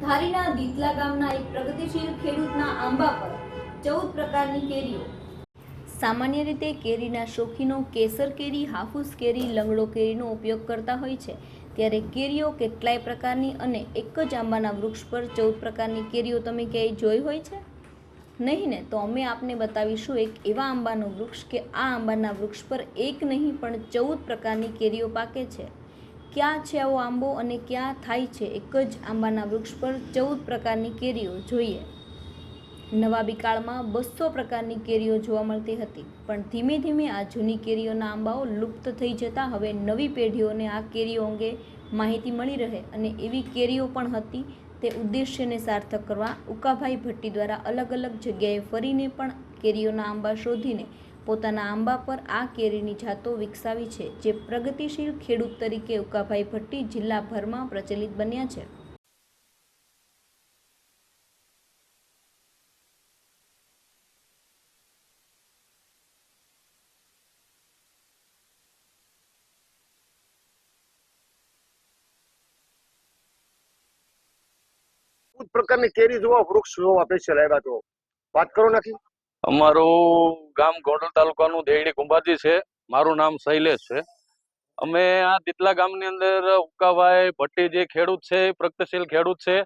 ધારીના દીતલા ગામના એક પ્રગતિશીલ ખેડૂતના આંબા પર ચૌદ પ્રકારની કેરીઓ. સામાન્ય રીતે કેરીના શોખીનો કેસર કેરી, હાફૂસ કેરી, લંગડો કેરીનો ઉપયોગ કરતા હોય છે. ત્યારે કેરીઓ કેટલાય પ્રકારની અને એક જ આંબાના વૃક્ષ પર ચૌદ પ્રકારની કેરીઓ તમે ક્યાંય જોઈ હોય છે? નહીં ને, તો અમે આપને બતાવીશું એક એવા આંબાનું વૃક્ષ કે આ આંબાના વૃક્ષ પર એક નહીં પણ ચૌદ પ્રકારની કેરીઓ પાકે છે. ક્યાં છે આવો આંબો અને ક્યાં થાય છે એક જ આંબાના વૃક્ષ પર ચૌદ પ્રકારની કેરીઓ જોઈએ. નવાબી કાળમાં બસો પ્રકારની કેરીઓ જોવા મળતી હતી, પણ ધીમે ધીમે આ જૂની કેરીઓના આંબાઓ લુપ્ત થઈ જતા હવે નવી પેઢીઓને આ કેરીઓ અંગે માહિતી મળી રહે અને એવી કેરીઓ પણ હતી, તે ઉદ્દેશ્યને સાર્થક કરવા ઉકાભાઈ ભટ્ટી દ્વારા અલગ અલગ જગ્યાએ ફરીને પણ કેરીઓના આંબા શોધીને પોતાના આંબા પર આ કેરીની જાતો વિકસાવી છે, જે પ્રગતિશીલ ખેડૂત તરીકે ઉકાભાઈ ભટ્ટી જિલ્લાભરમાં પ્રચલિત બન્યા છે. પ્રકારની કેરી જોવા વૃક્ષ જોવા સ્પેશિયલ આવ્યા તો. વાત કરો નાખી. અમારું ગામ ગોંડલ તાલુકાનું દેવડી કુંભાજી છે. મારું નામ શૈલેષ છે. અમે આ દીતલા ગામની અંદર ઉકાભાઈ ભટ્ટી જે ખેડૂત છે, એ પ્રગતિશીલ ખેડૂત છે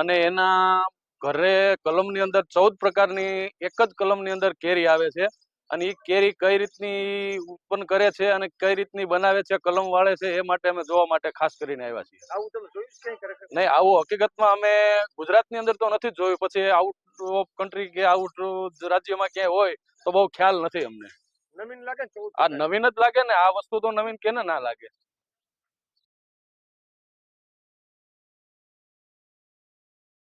અને એના ઘરે કલમની અંદર ચૌદ પ્રકારની એક જ કલમની અંદર કેરી આવે છે. અને એ કેરી કઈ રીતની ઉત્પન્ન કરે છે અને કઈ રીતની બનાવે છે કલમ વાળે છે એ માટે અમે જોવા માટે ખાસ કરીને આવ્યા છીએ. નહીં આવું હકીકતમાં અમે ગુજરાતની અંદર તો નથી જોયું. પછી આઉટ ઓફ કન્ટ્રી કે આઉટ રાજ્યમાં ક્યાંય હોય તો બહુ ખ્યાલ નથી અમને. નવીન લાગે આ નવીન જ લાગે ને આ વસ્તુ તો નવીન કેને ના લાગે?